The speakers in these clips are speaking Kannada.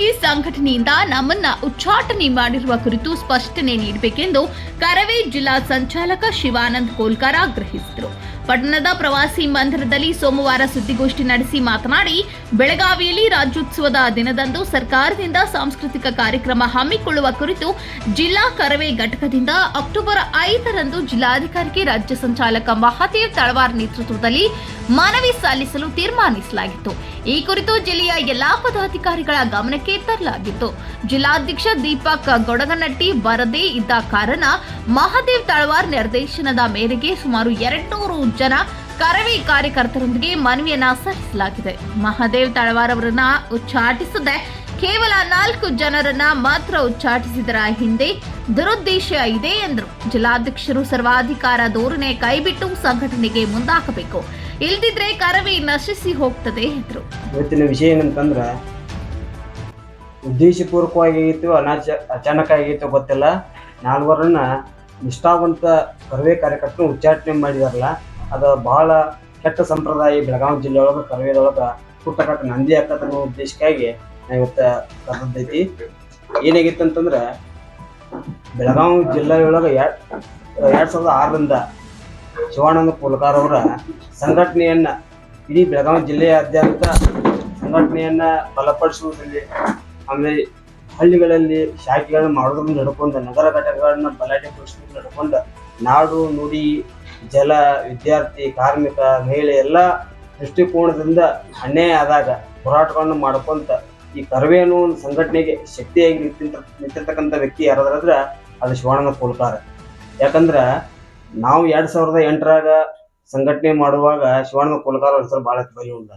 ಏಕಾಏಕಿ ಸಂಘಟನೆಯಿಂದ ನಮ್ಮನ್ನ ಉಚ್ಚಾಟನೆ ಮಾಡಿರುವ ಕುರಿತು ಸ್ಪಷ್ಟನೆ ನೀಡಬೇಕೆಂದು ಕರವೇ ಜಿಲ್ಲಾ ಸಂಚಾಲಕ ಶಿವಾನಂದ್ ಕೋಲ್ಕರ್ ಆಗ್ರಹಿಸಿದರು. ಪಟ್ಟಣದ ಪ್ರವಾಸಿ ಮಂದಿರದಲ್ಲಿ ಸೋಮವಾರ ಸುದ್ದಿಗೋಷ್ಠಿ ನಡೆಸಿ ಮಾತನಾಡಿ, ಬೆಳಗಾವಿಯಲ್ಲಿ ರಾಜ್ಯೋತ್ಸವದ ದಿನದಂದು ಸರ್ಕಾರದಿಂದ ಸಾಂಸ್ಕೃತಿಕ ಕಾರ್ಯಕ್ರಮ ಹಮ್ಮಿಕೊಳ್ಳುವ ಕುರಿತು ಜಿಲ್ಲಾ ಕರವೇ ಘಟಕದಿಂದ ಅಕ್ಟೋಬರ್ ಐದರಂದು ಜಿಲ್ಲಾಧಿಕಾರಿಗೆ ರಾಜ್ಯ ಸಂಚಾಲಕ ಮಹಾದೇವ್ ತಳವಾರ್ ನೇತೃತ್ವದಲ್ಲಿ ಮನವಿ ಸಲ್ಲಿಸಲು ತೀರ್ಮಾನಿಸಲಾಗಿತ್ತು. ಈ ಕುರಿತು ಜಿಲ್ಲೆಯ ಎಲ್ಲಾ ಪದಾಧಿಕಾರಿಗಳ ಗಮನಕ್ಕೆ ತರಲಾಗಿತ್ತು. ಜಿಲ್ಲಾಧ್ಯಕ್ಷ ದೀಪಕ್ ಗೊಡಗನಟ್ಟಿ ಬರದೇ ಇದ್ದ ಕಾರಣ ಮಹಾದೇವ್ ತಳವಾರ್ ನಿರ್ದೇಶನದ ಮೇರೆಗೆ ಸುಮಾರು ಎರಡ್ನೂರು ಜನ ಕರವಿ ಕಾರ್ಯಕರ್ತರೊಂದಿಗೆ ಮನವಿಯನ್ನ ಸಲ್ಲಿಸಲಾಗಿದೆ. ಮಹಾದೇವ್ ತಳವಾರ್ ಅವರನ್ನ ಉಚ್ಚಾಟಿಸದೆ ಕೇವಲ ನಾಲ್ಕು ಜನರನ್ನ ಮಾತ್ರ ಉಚ್ಚಾಟಿಸಿದರ ಹಿಂದೆ ದುರುದ್ದೇಶ ಇದೆ ಎಂದರು. ಜಿಲ್ಲಾಧ್ಯಕ್ಷರು ಸರ್ವಾಧಿಕಾರ ಧೋರಣೆ ಕೈಬಿಟ್ಟು ಸಂಘಟನೆಗೆ ಮುಂದಾಗಬೇಕು. ಇಲ್ದಿದ್ರೆ ಕರವಿ ನಶಿಸಿ ಹೋಗ್ತದೆ ಎಂದರು. ಇವತ್ತಿನ ವಿಷಯ ಏನಂತಂದ್ರೆ, ಉದ್ದೇಶಪೂರ್ವಕವಾಗಿ ಆಗಿತ್ತು, ಅನಾಚ, ಅಚಾನಕ ಆಗಿತ್ತು ಗೊತ್ತಿಲ್ಲ. ನಾಲ್ವರನ್ನ ನಿಷ್ಠಾವಂತ ಕರವೇ ಕಾರ್ಯಕರ್ತರು ಉಚ್ಚಾಟನೆ ಮಾಡಿದಾರಲ್ಲ ಅದು ಬಹಳ ಕೆಟ್ಟ ಸಂಪ್ರದಾಯ ಬೆಳಗಾವಿ ಜಿಲ್ಲೆಯೊಳಗ, ಕರವೇದೊಳಗೆ ಹುಟ್ಟಕಟ್ಟ ನಂದಿ ಹಾಕತ ಉದ್ದೇಶಕ್ಕಾಗಿ ನಾ ಇವತ್ತು ಕರೆದೈತಿ ಏನಾಗಿತ್ತು ಅಂತಂದ್ರೆ, ಬೆಳಗಾವಿ ಜಿಲ್ಲೆಯೊಳಗೆ ಎರಡ್ ಸಾವಿರದ ಆರರಿಂದ ಶಿವಾನಂದ ಪುಲ್ಕಾರ್ ಅವರ ಸಂಘಟನೆಯನ್ನ, ಇಡೀ ಬೆಳಗಾವಿ ಜಿಲ್ಲೆಯಾದ್ಯಂತ ಸಂಘಟನೆಯನ್ನ ಬಲಪಡಿಸುವುದರಲ್ಲಿ, ಆಮೇಲೆ ಹಳ್ಳಿಗಳಲ್ಲಿ ಶಾಖೆಗಳನ್ನ ಮಾಡೋದ್ರಿಂದ ನಡ್ಕೊಂಡು ನಗರ ಘಟಕಗಳನ್ನ ಬಲಾಢ್ಯಗೊಳಿಸೋದ್ರಿಂದ ನಡ್ಕೊಂಡು ನಾಡು ನುಡಿ ಜಲ, ವಿದ್ಯಾರ್ಥಿ, ಕಾರ್ಮಿಕ, ಮಹಿಳೆ ಎಲ್ಲ ದೃಷ್ಟಿಕೋನದಿಂದ ಅನ್ಯಾಯ ಆದಾಗ ಹೋರಾಟಗಳನ್ನು ಮಾಡ್ಕೊಂತ ಈ ಕರವೇ ಅನ್ನೋ ಒಂದು ಸಂಘಟನೆಗೆ ಶಕ್ತಿಯಾಗಿ ನಿಂತಿಂತ, ನಿಂತಿರ್ತಕ್ಕಂಥ ವ್ಯಕ್ತಿ ಯಾರಾದ್ರಂದ್ರೆ ಅದು ಶಿವಾನಂದ ಕೋಲ್ಕಾರ ಯಾಕಂದ್ರೆ ನಾವು ಎರಡು ಸಾವಿರದ ಎಂಟರಾಗ ಸಂಘಟನೆ ಮಾಡುವಾಗ ಶಿವಾನಂದ ಕೋಲ್ಕಾರ ಹೆಸರು ಭಾಳ ಬಲಿ ಉಂಟ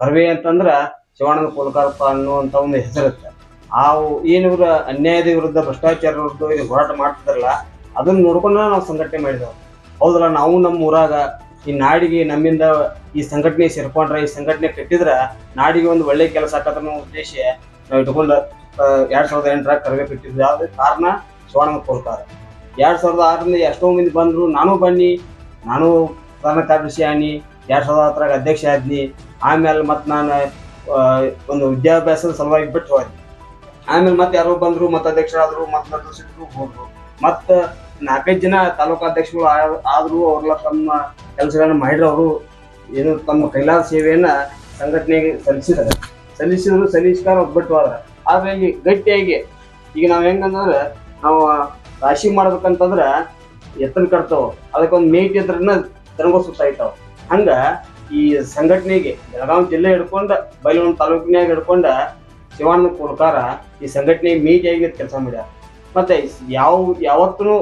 ಕರ್ವೆ ಅಂತಂದ್ರೆ ಶಿವಾನಂದ ಕೋಲ್ಕಾರಪ್ಪ ಅನ್ನುವಂಥ ಒಂದು ಹೆಸರು ಆ ಏನಿವ್ರ ಅನ್ಯಾಯದ ವಿರುದ್ಧ ಭ್ರಷ್ಟಾಚಾರ ವಿರುದ್ಧ ಹೋರಾಟ ಮಾಡ್ತಿದ್ರಲ್ಲ, ಅದನ್ನ ನೋಡ್ಕೊಂಡು ನಾವು ಸಂಘಟನೆ ಮಾಡಿದೆವು. ಹೌದಲ್ಲ, ನಾವು ನಮ್ಮ ಊರಾಗ ಈ ನಾಡಿಗೆ ನಮ್ಮಿಂದ ಈ ಸಂಘಟನೆ ಸೇರ್ಕೊಂಡ್ರೆ, ಈ ಸಂಘಟನೆ ಕಟ್ಟಿದ್ರೆ ನಾಡಿಗೆ ಒಂದು ಒಳ್ಳೆ ಕೆಲಸ ಆಕತ್ತ ಉದ್ದೇಶ ನಾವು ಇಟ್ಕೊಂಡು ಎರಡ್ ಸಾವಿರದ ಎಂಟರಾಗ ಕರ್ವೆ ಕಟ್ಟಿದ್ವಿ. ಯಾವ್ದು ಕಾರಣ ಸುವರ್ಣ ಕೋಲ್ಕಾರ. ಎರಡ್ ಸಾವಿರದ ಆರರಿಂದ ಎಷ್ಟೋ ಮಂದಿ ಬಂದ್ರು, ನಾನು ಬನ್ನಿ, ನಾನು ಪ್ರಧಾನ ಕಾರ್ಯದರ್ಶಿ ಆನಿ ಎರಡ್ ಸಾವಿರದ ಹತ್ತರಾಗ ಅಧ್ಯಕ್ಷ ಆದ್ನಿ, ಆಮೇಲೆ ಮತ್ತೆ ನಾನು ಒಂದು ವಿದ್ಯಾಭ್ಯಾಸದ ಸಲುವಾಗಿ ಬಿಟ್ಟು ಹೋದ್ನಿ. ಆಮೇಲೆ ಮತ್ತೆ ಯಾರೋ ಬಂದ್ರು ಮತ್ತೆ ಅಧ್ಯಕ್ಷರಾದ್ರು ಮತ್ತೆ ಹೋದ್ರು. ಮತ್ತೆ ನಾಲ್ಕೈದು ಜನ ತಾಲೂಕು ಅಧ್ಯಕ್ಷಗಳು ಆ- ಅವ್ರಲ್ಲ ತಮ್ಮ ಕೆಲಸಗಳನ್ನು ಮಾಡಿದ್ರು ಅವರು ಏನು ತಮ್ಮ ಕೈಲಾದ ಸೇವೆಯನ್ನು ಸಂಘಟನೆಗೆ ಸಲ್ಲಿಸಿದ್ದಾರೆ. ಸಲ್ಲಿಸಿದ್ರು ಸಲ್ಲಿಸ್ಕಾರ ಒಬ್ಬಟ್ಟು ಹೋದ್ರ ಆದರೆ ಈಗ ಗಟ್ಟಿಯಾಗಿ ಈಗ ನಾವು ಹೆಂಗಂದ್ರೆ ನಾವು ರಾಶಿ ಮಾಡ್ಬೇಕಂತಂದ್ರೆ ಎತ್ತನ ಕಟ್ತಾವ. ಅದಕ್ಕೊಂದು ಮೇಟ್ ಎತ್ತರನ್ನ ತನಗೋ ಸುತ್ತಾಯ್ತಾವ ಹಂಗ ಈ ಸಂಘಟನೆಗೆ ಬೆಳಗಾವಿ ಜಿಲ್ಲೆ ಹಿಡ್ಕೊಂಡು ಬೈಲೂರು ತಾಲೂಕಿನಾಗ ಹಿಡ್ಕೊಂಡು ಶಿವಾನಂದ ಕುಲಕಾರ ಈ ಸಂಘಟನೆಗೆ ಮೇಟಿಯಾಗಿ ಕೆಲಸ ಮಾಡ್ಯಾರ. ಮತ್ತೆ ಯಾವ, ಯಾವತ್ತೂ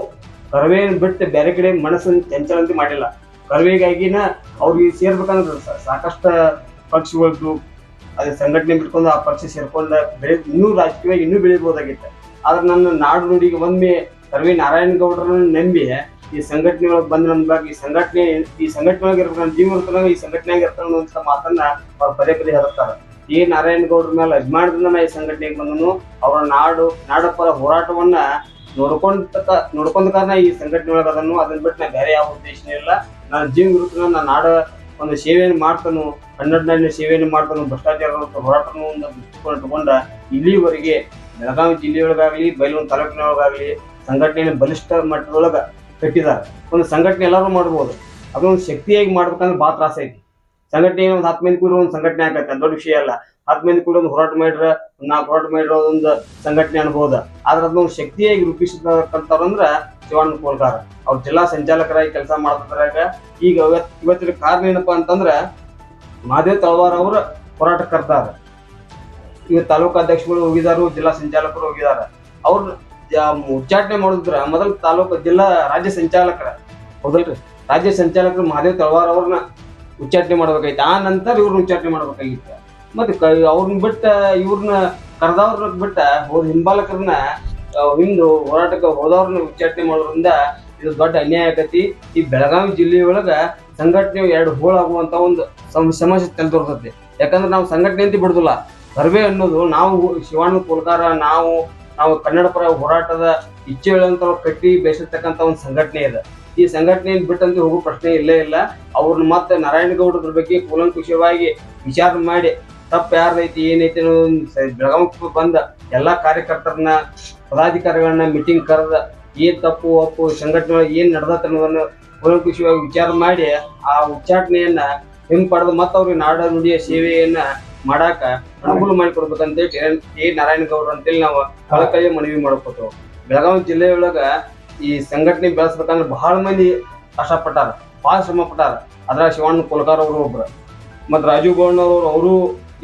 ಕರವೇನ ಬಿಟ್ಟು ಬೇರೆ ಕಡೆ ಮನಸ್ಸನ್ನು ಚಂಚಲಂತೆ ಮಾಡಿಲ್ಲ. ಕರವೇಗಾಗಿನ ಅವ್ರಿಗೆ ಸೇರ್ಬೇಕಂದ್ರೆ ಸಾಕಷ್ಟು ಪಕ್ಷಗಳದ್ದು ಅದೇ ಸಂಘಟನೆ ಬಿಟ್ಕೊಂಡು ಆ ಪಕ್ಷ ಸೇರ್ಕೊಂಡ ಬೆಳೆ, ಇನ್ನೂ ರಾಜಕೀಯವಾಗಿ ಇನ್ನೂ ಬೆಳಿಬೋದಾಗಿತ್ತು ಆದ್ರೆ ನನ್ನ ನಾಡು ನುಡಿಗೆ ಒಮ್ಮೆ ಕರವಿ ನಾರಾಯಣ ಗೌಡರನ್ನ ನಂಬಿ ಈ ಸಂಘಟನೆ ಒಳಗೆ ಬಂದ ಬಗ್ಗೆ, ಈ ಸಂಘಟನೆ ಈ ಸಂಘಟನೆ ಒಳಗೆ ಇರ್ಬೇಕು, ನನ್ನ ಜೀವ ಈ ಸಂಘಟನೆ ಇರ್ತಾನ ಅಂತ ಮಾತನ್ನ ಅವ್ರು ಪದೇ ಪದೇ ಹೇಳ್ತಾರ ಈ ನಾರಾಯಣ ಗೌಡ್ರ ಮೇಲೆ ಅಭಿಮಾನದಿಂದ ಈ ಸಂಘಟನೆಗೆ ಬಂದನು. ಅವರ ನಾಡು ನಾಡಪ್ಪರ ಹೋರಾಟವನ್ನ ನೋಡ್ಕೊಂಡ ನೋಡ್ಕೊಂಡ ಕಾರಣ ಈ ಸಂಘಟನೆ ಒಳಗೆ ಅದನ್ನು. ಅದನ್ನ ಬಿಟ್ಟು ನಾ ಬೇರೆ ಯಾವ ಉದ್ದೇಶನೇ ಇಲ್ಲ. ನಾನು ಜೀವ ವಿರುದ್ಧ ನಾ ನಾಡ ಒಂದು ಸೇವೆಯನ್ನು ಮಾಡ್ತಾನು. ಕನ್ನಡ ನಾಡಿನ ಸೇವೆಯನ್ನು ಮಾಡ್ತಾನು. ಭ್ರಷ್ಟಾಚಾರ ಹೋರಾಟವನ್ನು ಒಂದು ಇಲ್ಲಿವರೆಗೆ ಬೆಳಗಾವಿ ಜಿಲ್ಲೆಯೊಳಗಾಗಲಿ, ಬೈಲೂರು ತಾಲೂಕಿನೊಳಗಾಗಲಿ ಸಂಘಟನೆಯನ್ನು ಬಲಿಷ್ಠ ಮಟ್ಟದೊಳಗೆ ಕಟ್ಟಿದ್ದಾರೆ. ಒಂದು ಸಂಘಟನೆ ಎಲ್ಲರೂ ಮಾಡ್ಬೋದು. ಅದೊಂದು ಶಕ್ತಿಯಾಗಿ ಮಾಡ್ಬೇಕಂದ್ರೆ ಭಾಳ ತ್ರಾಸ ಐತಿ. ಸಂಘಟನೆ ಒಂದು ಹತ್ತು ಮಂದಿ ಕೂಡ ಒಂದು ಸಂಘಟನೆ ಆಗತ್ತೆ ದೊಡ್ಡ ವಿಷಯ ಅಲ್ಲ. ಹತ್ತು ಮಂದಿ ಕೂಡ ಒಂದು ಹೋರಾಟ ಮಾಡಿರ ನಾಲ್ಕು ಹೋರಾಟ ಮಾಡಿರೋದೊಂದು ಸಂಘಟನೆ ಅನ್ಬೋದು. ಆದ್ರೆ ಅದನ್ನ ಶಕ್ತಿಯಾಗಿ ರೂಪಿಸಿದಂತವ್ರಂದ್ರ ಶಿವಾನಂದ ಕೋಲ್ಕಾರ ಅವ್ರ ಜಿಲ್ಲಾ ಸಂಚಾಲಕರಾಗಿ ಕೆಲಸ ಮಾಡ್ತಿದ್ರಾಗ ಈಗ ಇವತ್- ಇವತ್ತಿನ ಕಾರಣ ಏನಪ್ಪಾ ಅಂತಂದ್ರ ತಳವಾರ ಅವ್ರ ಹೋರಾಟ ಕರ್ತಾರ ಈಗ ತಾಲೂಕು ಅಧ್ಯಕ್ಷಗಳು ಹೋಗಿದಾರು, ಜಿಲ್ಲಾ ಸಂಚಾಲಕರು ಹೋಗಿದಾರ. ಅವ್ರ ಉಚ್ಚಾಟನೆ ಮಾಡಿದ್ರ ಮೊದಲು ತಾಲೂಕು ಜಿಲ್ಲಾ ರಾಜ್ಯ ಸಂಚಾಲಕರ. ಹೌದಲ್ರಿ? ರಾಜ್ಯ ಸಂಚಾಲಕರು ಮಹಾದೇವ್ ತಳವಾರ್ ಅವ್ರನ್ನ ಉಚ್ಚಾಟನೆ ಮಾಡ್ಬೇಕಾಗಿತ್ತು ಆ ನಂತರ ಇವ್ರನ್ನ ಉಚ್ಚಾಟನೆ ಮಾಡ್ಬೇಕಾಗಿತ್ತು. ಮತ್ತೆ ಕ ಅವ್ರನ್ನ ಬಿಟ್ಟ ಇವ್ರನ್ನ ಕರೆದವ್ರನ್ನ ಬಿಟ್ಟ ಅವ್ರ ಹಿಂಬಾಲಕರನ್ನ ಹಿಂದು ಹೋರಾಟಕ್ಕೆ ಹೋದವ್ರನ್ನ ಉಚ್ಚಾಟನೆ ಮಾಡೋದ್ರಿಂದ ಇದು ದೊಡ್ಡ ಅನ್ಯಾಯ ಆಗತಿ. ಈ ಬೆಳಗಾವಿ ಜಿಲ್ಲೆಯೊಳಗ ಸಂಘಟನೆ ಎರಡು ಹೋಳಾಗುವಂತ ಒಂದು ಸಮ- ಸಮಸ್ಯೆ ತಲೆದೋರ್ತೈತಿ ಯಾಕಂದ್ರೆ ನಾವು ಸಂಘಟನೆ ಅಂತ ಬಿಡುದಿಲ್ಲ. ಕರ್ವೆ ಅನ್ನೋದು ನಾವು ಶಿವಾನಂದ ಕುಲಕಾರ ನಾವು ನಾವು ಕನ್ನಡ ಪರ ಹೋರಾಟದ ಇಚ್ಛೆ ಹೇಳುವಂತವ್ರು ಕಟ್ಟಿ ಬೆಳೆಸಿರ್ತಕ್ಕಂಥ ಒಂದು ಸಂಘಟನೆ ಇದೆ ಈ ಸಂಘಟನೆಯನ್ನು ಬಿಟ್ಟಂತೆ ಹೋಗೋ ಪ್ರಶ್ನೆ ಇಲ್ಲೇ ಇಲ್ಲ. ಅವ್ರನ್ನ ಮತ್ತೆ ನಾರಾಯಣಗೌಡರ ಬಗ್ಗೆ ಕೂಲಂಕುಷವಾಗಿ ವಿಚಾರ ಮಾಡಿ ತಪ್ಪು ಯಾರ್ದೈತಿ, ಏನೈತಿ ಬೆಳಗಾವಿ ಬಂದ ಎಲ್ಲ ಕಾರ್ಯಕರ್ತರನ್ನ, ಪದಾಧಿಕಾರಿಗಳನ್ನ ಮೀಟಿಂಗ್ ಕರೆದ ಏನ್ ತಪ್ಪು, ಒಪ್ಪು ಸಂಘಟನೆ ಏನ್ ನಡೆದತ್ತ ಅನ್ನೋದನ್ನು ಕೂಲಂಕುಷವಾಗಿ ವಿಚಾರ ಮಾಡಿ ಆ ಉಚ್ಚಾಟನೆಯನ್ನ ಹಿಂಪಡೆದು ಮತ್ತೆ ಅವ್ರಿಗೆ ನಾಡ ನುಡಿಯ ಸೇವೆಯನ್ನ ಮಾಡಾಕ ಅನುಕೂಲ ಮಾಡಿಕೊಡ್ಬೇಕಂತೇಳಿ ಟಿ- ನಾರಾಯಣಗೌಡ್ರು ಅಂತೇಳಿ ನಾವು ಕಳಕಳಿ ಮನವಿ ಮಾಡ್ಕೊತೇವೆ. ಬೆಳಗಾವಿ ಜಿಲ್ಲೆಯೊಳಗ ಈ ಸಂಘಟನೆ ಬೆಳೆಸ್ಬೇಕಂದ್ರೆ ಬಹಳ ಮಂದಿ ಕಷ್ಟಪಟ್ಟಾರ ಬಹಳ ಶ್ರಮ ಪಟ್ಟಾರ ಅದ್ರಾಗ ಶಿವಣ್ಣ ಕೊಲ್ಗಾರ್ ಅವರು ಒಬ್ರು. ಮತ್ತು ರಾಜೀವ್ ಗೌಡ್ ಅವರು ಅವರು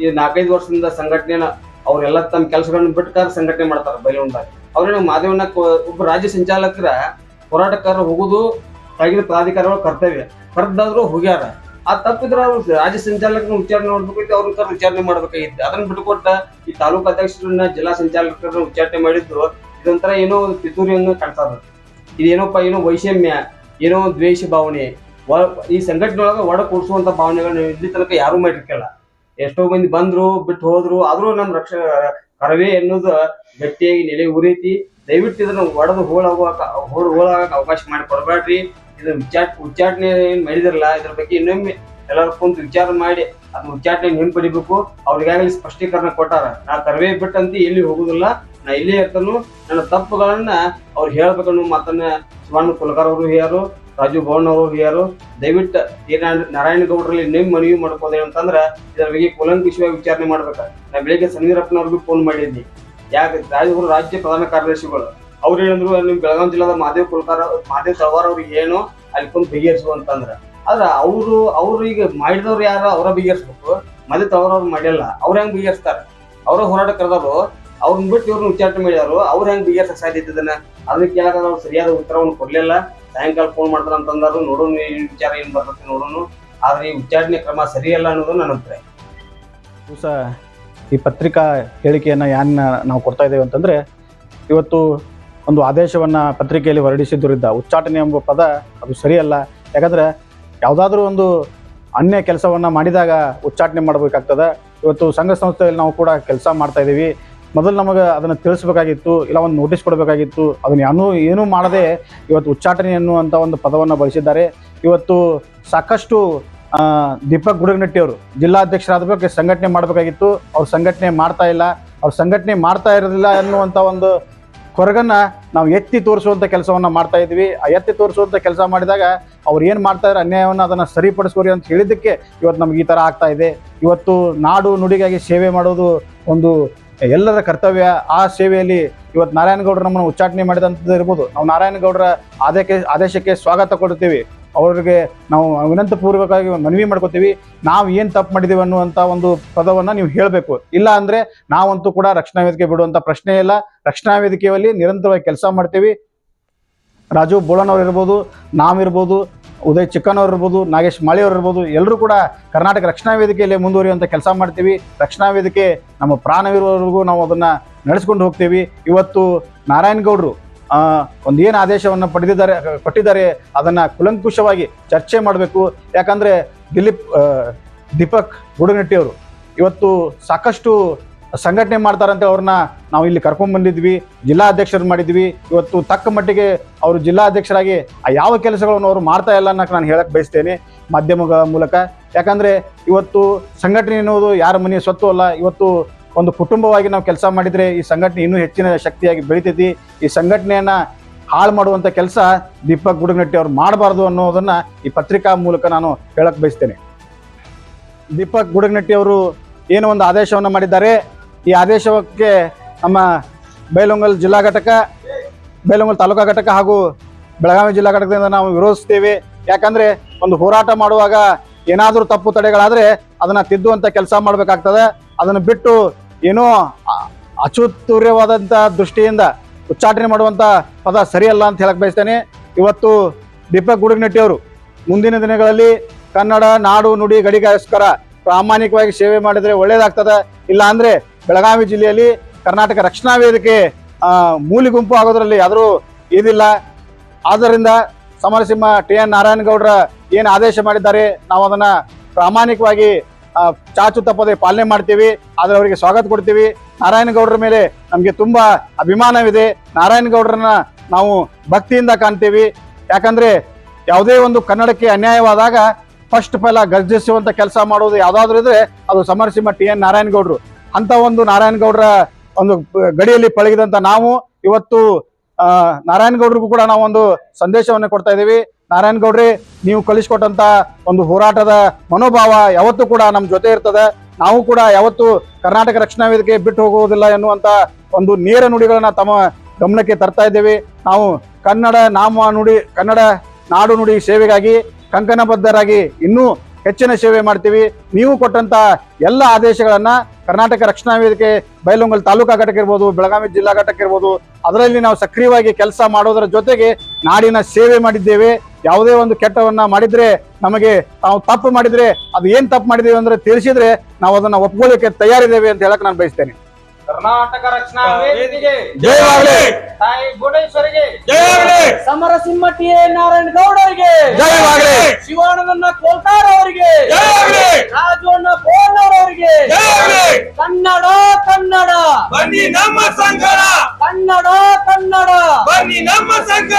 ಈ ನಾಲ್ಕೈದು ವರ್ಷದಿಂದ ಸಂಘಟನೆನ ಅವರೆಲ್ಲ ತಮ್ಮ ಕೆಲಸಗಳನ್ನ ಬಿಟ್ಟಾರ ಸಂಘಟನೆ ಮಾಡ್ತಾರ ಬೈಲೊಂದಾಗ ಅವ್ರೇನ ಮಾದೇವನ ಒಬ್ಬ ರಾಜ್ಯ ಸಂಚಾಲಕರ ಹೋರಾಟಗಾರರು ಹೋಗುದು ಕೆಳಗಿನ ಪ್ರಾಧಿಕಾರಗಳು ಕರ್ತವ್ಯ. ಕರ್ದಾದ್ರು ಹೋಗ್ಯಾರ. ಆ ತಪ್ಪಿದ್ರ ಅವ್ರು ರಾಜ್ಯ ಸಂಚಾಲಕನ ವಿಚಾರಣೆ ಮಾಡ್ಬೇಕಾಗಿತ್ತು ಅವ್ರನ್ನ ವಿಚಾರಣೆ ಮಾಡ್ಬೇಕಾಗಿತ್ತು. ಅದನ್ನ ಬಿಟ್ಟುಕೊಟ್ಟ ಈ ತಾಲೂಕು ಅಧ್ಯಕ್ಷರನ್ನ ಜಿಲ್ಲಾ ಸಂಚಾಲಕರನ್ನ ವಿಚಾರಣೆ ಮಾಡಿದ್ರು. ಇದೊಂಥರ ಏನೋ ಒಂದು ಪಿತೂರಿ ಹಂಗ ಕಾಣ್ತದ ಇದೇನೋಪ್ಪ ಏನೋ ವೈಷಮ್ಯ, ಏನೋ ದ್ವೇಷ ಭಾವನೆ. ಈ ಸಂಘಟನೆ ಒಳಗ ಒಡ ಕೊಡಿಸುವಂತ ಭಾವನೆಗಳನ್ನ ಇಲ್ಲಿ ತನಕ ಯಾರು ಮಾಡಿರ್ಕಲ್ಲ ಎಷ್ಟೋ ಮಂದಿ ಬಂದ್ರು, ಬಿಟ್ಟು ಹೋದ್ರು, ಆದ್ರೂ ನಮ್ಮ ರಕ್ಷ, ಕರವೇ ಎನ್ನುವುದು ಗಟ್ಟಿಯಾಗಿ ನೆಲೆ ಉರಿತಿ. ದಯವಿಟ್ಟು ಇದನ್ನ ಒಡೆದು ಹೋಳಾಗುವಾಗ, ಹೋಳ, ಹೋಳಾಗಕ ಅವಕಾಶ ಮಾಡಿ ಕೊಡಬೇಡ್ರಿ ಇದನ್ನ ಉಚ್ಚಾಟ, ಉಚ್ಚಾಟನೆ ಏನ್ ಮಾಡಿದಿರಲ್ಲ, ಇದ್ರ ಬಗ್ಗೆ ಇನ್ನೊಮ್ಮೆ ಎಲ್ಲರೂ ಕುಂತು ವಿಚಾರ ಮಾಡಿ ಅದನ್ನ ಉಚ್ಚಾಟನೆ ಹಿಂಪಡಿಬೇಕು ಅವ್ರಿಗಾಗಲಿ ಸ್ಪಷ್ಟೀಕರಣ ಕೊಟ್ಟಾರ. ನಾ ಕರವೇ ಬಿಟ್ಟಂತ, ಎಲ್ಲಿ ಹೋಗುದಿಲ್ಲ. ನಾ ಇಲ್ಲೇ ಇರ್ತಾನು. ನನ್ನ ತಪ್ಪುಗಳನ್ನ ಅವ್ರು ಹೇಳ್ಬೇಕನ್ನೋ ಮಾತನ್ನ ಸುವರ್ಣ ಕುಲಕರ್ ಅವರು ಹೇಳ್ಯಾರು, ರಾಜು ಭವನ್ ಅವರು ಹೇಳ್ಯಾರು. ದಯವಿಟ್ಟು ನಾರಾಯಣ ಗೌಡ್ರಲ್ಲಿ ನಿಮ್ ಮನವಿ ಮಾಡ್ಕೋದೆ ಅಂತಂದ್ರ ಇದ್ರ ಬಗ್ಗೆ ಕೂಲಂಕುಷವಾಗಿ ವಿಚಾರಣೆ ಮಾಡ್ಬೇಕ. ನಾ ಬೆಳಿಗ್ಗೆ ಸಮೀರಪ್ಪನವ್ರಿಗೂ ಫೋನ್ ಮಾಡಿದ್ನಿ. ಯಾಕೆ ರಾಜಗುರು ರಾಜ್ಯ ಪ್ರಧಾನ ಕಾರ್ಯದರ್ಶಿಗಳು. ಅವ್ರು ಏನಂದ್ರು ನಿಮ್ ಬೆಳಗಾವಿ ಜಿಲ್ಲಾದ ಮಹಾದೇವ್ ಕುಲಕರ್ ಮಹಾದೇವ್ ತಳವಾರ್ ಅವ್ರಿಗೆ ಏನು, ಅಲ್ಲಿ ಕುಂತು ಬಗೆಹರಿಸು ಅಂತಂದ್ರ. ಆದ್ರ ಅವರು, ಅವ್ರು ಈಗ ಮಾಡಿದವ್ರು ಯಾರು, ಅವರ ಬೀಗರ್ಸ್ಬೇಕು. ತಳವಾರ್ ಅವ್ರು ಮಾಡಿಲ್ಲ ಅವ್ರು ಹೆಂಗ್ ಬೀಗರ್ಸ್ತಾರ? ಅವ್ರ ಹೋರಾಟ ಕರೆದವರು. ಅವ್ರನ್ನ ಬಿಟ್ಟು ಇವ್ರನ್ನ ವಿಚಾರಣೆ ಮಾಡಿದಾರು ಅವ್ರ ಹೆಂಗ್ ಬಗೆಹರಿಸಕ್ ಸಾಧ್ಯತೆ ಇದನ್ನ? ಅದಕ್ಕೆ ಕೇಳಾಕ ಅವ್ರು ಸರಿಯಾದ ಉತ್ತರವನ್ನು ಕೊಡ್ಲಿಲ್ಲ. ಸಾಯಂಕಾಲ ಫೋನ್ ಮಾಡ್ತಾರ ಅಂತಂದಾರು ನೋಡೋನು ಈ ವಿಚಾರ ಏನ್ ಬರ್ತೈತಿ ನೋಡೋನು. ಆದ್ರೆ ಈ ವಿಚಾರಣೆ ಕ್ರಮ ಸರಿಯಲ್ಲ ಅನ್ನೋದು ನನ್ನ ಅಭಿಪ್ರಾಯ. ಈ ಪತ್ರಿಕಾ ಹೇಳಿಕೆಯನ್ನು ಯಾನ್ ನಾವು ಕೊಡ್ತಾ ಇದ್ದೇವೆ ಅಂತಂದ್ರೆ, ಇವತ್ತು ಒಂದು ಆದೇಶವನ್ನು ಪತ್ರಿಕೆಯಲ್ಲಿ ಹೊರಡಿಸಿದ್ದರಿಂದ ಉಚ್ಚಾಟನೆ ಎಂಬ ಪದ ಅದು ಸರಿಯಲ್ಲ. ಯಾಕಂದರೆ ಯಾವುದಾದ್ರೂ ಒಂದು ಅನ್ಯ ಕೆಲಸವನ್ನು ಮಾಡಿದಾಗ ಉಚ್ಚಾಟನೆ ಮಾಡಬೇಕಾಗ್ತದೆ. ಇವತ್ತು ಸಂಘ ಸಂಸ್ಥೆಯಲ್ಲಿ ನಾವು ಕೂಡ ಕೆಲಸ ಮಾಡ್ತಾ ಇದ್ದೀವಿ. ಮೊದಲು ನಮಗೆ ಅದನ್ನು ತಿಳಿಸ್ಬೇಕಾಗಿತ್ತು, ಇಲ್ಲ ಒಂದು ನೋಟಿಸ್ ಕೊಡಬೇಕಾಗಿತ್ತು. ಅದನ್ನು ಏನೂ ಏನೂ ಮಾಡದೆ ಇವತ್ತು ಉಚ್ಚಾಟನೆ ಅನ್ನುವಂಥ ಒಂದು ಪದವನ್ನು ಬಳಸಿದ್ದಾರೆ. ಇವತ್ತು ಸಾಕಷ್ಟು ದೀಪಕ್ ಗುಡಗನಟ್ಟಿಯವರು ಜಿಲ್ಲಾಧ್ಯಕ್ಷರಾದ ಬಗ್ಗೆ ಸಂಘಟನೆ ಮಾಡಬೇಕಾಗಿತ್ತು. ಅವ್ರು ಸಂಘಟನೆ ಮಾಡ್ತಾ ಇಲ್ಲ. ಅವ್ರು ಸಂಘಟನೆ ಮಾಡ್ತಾ ಇರಲಿಲ್ಲ ಅನ್ನುವಂಥ ಒಂದು ಕೊರಗನ್ನ ನಾವು ಎತ್ತಿ ತೋರಿಸುವಂಥ ಕೆಲಸವನ್ನ ಮಾಡ್ತಾ ಇದ್ವಿ. ಆ ಎತ್ತಿ ತೋರಿಸುವಂಥ ಕೆಲಸ ಮಾಡಿದಾಗ ಅವ್ರು ಏನು ಮಾಡ್ತಾ ಇದ್ದಾರೆ ಅನ್ಯಾಯವನ್ನು ಅದನ್ನು ಸರಿಪಡಿಸ್ಕೋರಿ ಅಂತ ಹೇಳಿದ್ದಕ್ಕೆ ಇವತ್ತು ನಮ್ಗೆ ಈ ಥರ ಆಗ್ತಾ ಇದೆ. ಇವತ್ತು ನಾಡು ನುಡಿಗಾಗಿ ಸೇವೆ ಮಾಡೋದು ಒಂದು ಎಲ್ಲರ ಕರ್ತವ್ಯ. ಆ ಸೇವೆಯಲ್ಲಿ ಇವತ್ತು ನಾರಾಯಣಗೌಡರು ನಮ್ಮನ್ನು ಉಚ್ಚಾಟನೆ ಮಾಡಿದಂಥದ್ದು ಇರ್ಬೋದು. ನಾವು ನಾರಾಯಣಗೌಡರ ಆದೇಶಕ್ಕೆ ಆದೇಶಕ್ಕೆ ಸ್ವಾಗತ ಕೊಡ್ತೀವಿ ಅವ್ರಿಗೆ ನಾವು ವಿನಂತಪೂರ್ವಕವಾಗಿ ಮನವಿ ಮಾಡ್ಕೋತೀವಿ. ನಾವು ಏನು ತಪ್ಪು ಮಾಡಿದ್ದೀವಿ ಅನ್ನುವಂಥ ಒಂದು ಪದವನ್ನು ನೀವು ಹೇಳಬೇಕು. ಇಲ್ಲ ಅಂದರೆ ನಾವಂತೂ ಕೂಡ ರಕ್ಷಣಾ ವೇದಿಕೆ ಬಿಡುವಂಥ ಪ್ರಶ್ನೆ ಇಲ್ಲ. ರಕ್ಷಣಾ ವೇದಿಕೆಯಲ್ಲಿ ನಿರಂತರವಾಗಿ ಕೆಲಸ ಮಾಡ್ತೀವಿ. ರಾಜು ಬೋಳನ್ ಅವ್ರು ಇರ್ಬೋದು ನಾವಿರ್ಬೋದು ಉದಯ್ ಚಿಕ್ಕನ್ ಇರ್ಬೋದು, ನಾಗೇಶ್ ಮಾಳಿ ಇರ್ಬೋದು ಎಲ್ಲರೂ ಕೂಡ ಕರ್ನಾಟಕ ರಕ್ಷಣಾ ವೇದಿಕೆಯಲ್ಲಿ ಮುಂದುವರಿಯುವಂಥ ಕೆಲಸ ಮಾಡ್ತೀವಿ. ರಕ್ಷಣಾ ವೇದಿಕೆ ನಮ್ಮ ಪ್ರಾಣವಿರುವವರೆಗೂ ನಾವು ಅದನ್ನು ನಡೆಸ್ಕೊಂಡು ಹೋಗ್ತೀವಿ. ಇವತ್ತು ನಾರಾಯಣಗೌಡರು ಒಂದು ಏನು ಆದೇಶವನ್ನು ಪಡೆದಿದ್ದಾರೆ, ಕೊಟ್ಟಿದ್ದಾರೆ, ಅದನ್ನು ಕುಲಂಕುಷವಾಗಿ ಚರ್ಚೆ ಮಾಡಬೇಕು. ಯಾಕಂದರೆ ದಿಲೀಪ್ ದೀಪಕ್ ಗುಡುನಟ್ಟಿಯವರು ಇವತ್ತು ಸಾಕಷ್ಟು ಸಂಘಟನೆ ಮಾಡ್ತಾರಂತೆ ಅವ್ರನ್ನ. ನಾವು ಇಲ್ಲಿ ಕರ್ಕೊಂಡು ಬಂದಿದ್ವಿ ಜಿಲ್ಲಾ ಅಧ್ಯಕ್ಷರು ಮಾಡಿದ್ವಿ. ಇವತ್ತು ತಕ್ಕ ಮಟ್ಟಿಗೆ ಅವರು ಜಿಲ್ಲಾ ಅಧ್ಯಕ್ಷರಾಗಿ ಆ ಯಾವ ಕೆಲಸಗಳನ್ನು ಅವರು ಮಾಡ್ತಾ ಇಲ್ಲ ಅನ್ನೋಕೆ ನಾನು ಹೇಳಕ್ಕೆ ಬಯಸ್ತೇನೆ ಮಾಧ್ಯಮಗಳ ಮೂಲಕ. ಯಾಕಂದ್ರೆ ಇವತ್ತು ಸಂಘಟನೆ ಎನ್ನುವುದು ಯಾರ ಮನೆಯ ಸ್ವತ್ತು ಅಲ್ಲ. ಇವತ್ತು ಒಂದು ಕುಟುಂಬವಾಗಿ ನಾವು ಕೆಲಸ ಮಾಡಿದರೆ ಈ ಸಂಘಟನೆ ಇನ್ನೂ ಹೆಚ್ಚಿನ ಶಕ್ತಿಯಾಗಿ ಬೆಳಿತೈತಿ. ಈ ಸಂಘಟನೆಯನ್ನು ಹಾಳು ಮಾಡುವಂಥ ಕೆಲಸ ದೀಪಕ್ ಗುಡುಗನಟ್ಟಿ ಅವ್ರು ಮಾಡಬಾರ್ದು ಅನ್ನೋದನ್ನು ಈ ಪತ್ರಿಕಾ ಮೂಲಕ ನಾನು ಹೇಳಕ್ಕೆ ಬಯಸ್ತೇನೆ. ದೀಪಕ್ ಗುಡುಗನಟ್ಟಿ ಅವರು ಏನು ಒಂದು ಆದೇಶವನ್ನು ಮಾಡಿದ್ದಾರೆ. ಈ ಆದೇಶಕ್ಕೆ ನಮ್ಮ ಬೈಲೊಂಗಲ್ ಜಿಲ್ಲಾ ಘಟಕ, ಬೈಲೊಂಗಲ್ ತಾಲೂಕಾ ಘಟಕ ಹಾಗೂ ಬೆಳಗಾವಿ ಜಿಲ್ಲಾ ಘಟಕದಿಂದ ನಾವು ವಿರೋಧಿಸ್ತೇವೆ. ಯಾಕಂದರೆ ಒಂದು ಹೋರಾಟ ಮಾಡುವಾಗ ಏನಾದರೂ ತಪ್ಪು ತಡೆಗಳಾದರೆ ಅದನ್ನು ತಿದ್ದುವಂಥ ಕೆಲಸ ಮಾಡಬೇಕಾಗ್ತದೆ. ಅದನ್ನು ಬಿಟ್ಟು ಏನೋ ಅ- ದೃಷ್ಟಿಯಿಂದ ಉಚ್ಚಾಟನೆ ಮಾಡುವಂತ ಪದ ಸರಿಯಲ್ಲ ಅಂತ ಹೇಳಕ್ ಬಯಸ್ತೇನೆ. ಇವತ್ತು ದೀಪಕ್ ಗುಡುಗನಟ್ಟಿಯವರು ಮುಂದಿನ ದಿನಗಳಲ್ಲಿ ಕನ್ನಡ, ನಾಡು, ನುಡಿ ಗಡಿಗೋಸ್ಕರ ಪ್ರಾಮಾಣಿಕವಾಗಿ ಸೇವೆ ಮಾಡಿದರೆ ಒಳ್ಳೇದಾಗ್ತದೆ. ಇಲ್ಲ ಅಂದ್ರೆ ಬೆಳಗಾವಿ ಜಿಲ್ಲೆಯಲ್ಲಿ ಕರ್ನಾಟಕ ರಕ್ಷಣಾ ವೇದಿಕೆ ಮೂಲಿ ಗುಂಪು ಆಗೋದ್ರಲ್ಲಿ ಯಾದರೂ ಇದಿಲ್ಲ. ಆದ್ದರಿಂದ ಸಮರಸಿಂಹ ಟಿ ಎನ್ ನಾರಾಯಣಗೌಡರ ಏನು ಆದೇಶ ಮಾಡಿದ್ದಾರೆ ನಾವು ಅದನ್ನ ಪ್ರಾಮಾಣಿಕವಾಗಿ ಚಾಚು ತಪ್ಪದೆ ಪಾಲನೆ ಮಾಡ್ತೀವಿ, ಆದರೆ ಅವರಿಗೆ ಸ್ವಾಗತ ಕೊಡ್ತೀವಿ. ನಾರಾಯಣಗೌಡರ ಮೇಲೆ ನಮಗೆ ತುಂಬಾ ಅಭಿಮಾನವಿದೆ. ನಾರಾಯಣಗೌಡರನ್ನ ನಾವು ಭಕ್ತಿಯಿಂದ ಕಾಣ್ತೀವಿ. ಯಾಕಂದ್ರೆ ಯಾವುದೇ ಒಂದು ಕನ್ನಡಕ್ಕೆ ಅನ್ಯಾಯವಾದಾಗ ಫಸ್ಟ್ ಫಲ ಗರ್ಜಿಸುವಂತ ಕೆಲಸ ಮಾಡೋದು ಯಾವುದಾದ್ರೂ ಇದ್ರೆ ಅದು ಸಮರಸಿಂಹ ಟಿ ಎನ್ ನಾರಾಯಣಗೌಡರು ಅಂತ ಒಂದು ನಾರಾಯಣಗೌಡರ ಒಂದು ಗಡಿಯಲ್ಲಿ ಪಳಗಿದಂತ ನಾವು ಇವತ್ತು ನಾರಾಯಣಗೌಡ್ರಿಗೂ ಕೂಡ ನಾವು ಒಂದು ಸಂದೇಶವನ್ನು ಕೊಡ್ತಾ ಇದ್ದೀವಿ. ನಾರಾಯಣಗೌಡ್ರಿ ನೀವು ಕಲಿಸ್ಕೊಟ್ಟಂತ ಒಂದು ಹೋರಾಟದ ಮನೋಭಾವ ಯಾವತ್ತೂ ಕೂಡ ನಮ್ಮ ಜೊತೆ ಇರ್ತದೆ. ನಾವು ಕೂಡ ಯಾವತ್ತು ಕರ್ನಾಟಕ ರಕ್ಷಣಾ ವೇದಿಕೆ ಬಿಟ್ಟು ಹೋಗುವುದಿಲ್ಲ ಎನ್ನುವಂತ ಒಂದು ನೇರ ನುಡಿಗಳನ್ನ ತಮ್ಮ ಗಮನಕ್ಕೆ ತರ್ತಾ ಇದ್ದೇವೆ. ನಾವು ಕನ್ನಡ, ನಾಮ ನುಡಿ, ಕನ್ನಡ ನಾಡು ನುಡಿ ಸೇವೆಗಾಗಿ, ಕಂಕಣಬದ್ಧರಾಗಿ ಇನ್ನೂ ಹೆಚ್ಚಿನ ಸೇವೆ ಮಾಡ್ತೀವಿ. ನೀವು ಕೊಟ್ಟಂತ ಎಲ್ಲ ಆದೇಶಗಳನ್ನ ಕರ್ನಾಟಕ ರಕ್ಷಣಾ ವೇದಿಕೆ ಬೈಲೊಂಗಲ್ ತಾಲೂಕಾ ಘಟಕ ಇರ್ಬೋದು ಬೆಳಗಾವಿ ಜಿಲ್ಲಾ ಘಟಕ ಇರ್ಬೋದು ಅದರಲ್ಲಿ ನಾವು ಸಕ್ರಿಯವಾಗಿ ಕೆಲಸ ಮಾಡೋದರ ಜೊತೆಗೆ ನಾಡಿನ ಸೇವೆ ಮಾಡಿದ್ದೇವೆ. ಯಾವುದೇ ಒಂದು ಕೆಟ್ಟವನ್ನ ಮಾಡಿದ್ರೆ ನಮಗೆ ನಾವು ತಪ್ಪು ಮಾಡಿದ್ರೆ ಅದು ಏನ್ ತಪ್ಪು ಮಾಡಿದೀವಿ ಅಂದ್ರೆ ತಿಳಿಸಿದ್ರೆ ನಾವು ಅದನ್ನ ಒಪ್ಕೊಳ್ಳಿಕ್ಕೆ ತಯಾರಿದ್ದೇವೆ ಅಂತ ಹೇಳಕ್ ನಾನು ಬಯಸ್ತೇನೆ. ಕರ್ನಾಟಕ ರಕ್ಷಣಾ ವೇದಿಕೆಗೆ ಜಯವಾಗಲಿ ತಾಯಿ ಭುವನೇಶ್ವರಿಗೆ. ಜಯವಾಗಲಿ ಸಮರಸಿಂಹ ಟಿ ಎ ನಾರಾಯಣ ಗೌಡರಿಗೆ. ಜಯವಾಗಲಿ ಶಿವಾನಂದನ ಕೋಲ್ತಾರ್ ಅವರಿಗೆ. ಜಯವಾಗಲಿ ರಾಜವಣ್ಣ ಅವರಿಗೆ. ಜಯವಾಗಲಿ ಕನ್ನಡ ಕನ್ನಡ. ಬನ್ನಿ ನಮ್ಮ ಸಂಘ ಕನ್ನಡ ಕನ್ನಡ. ಬನ್ನಿ ನಮ್ಮ ಸಂಘ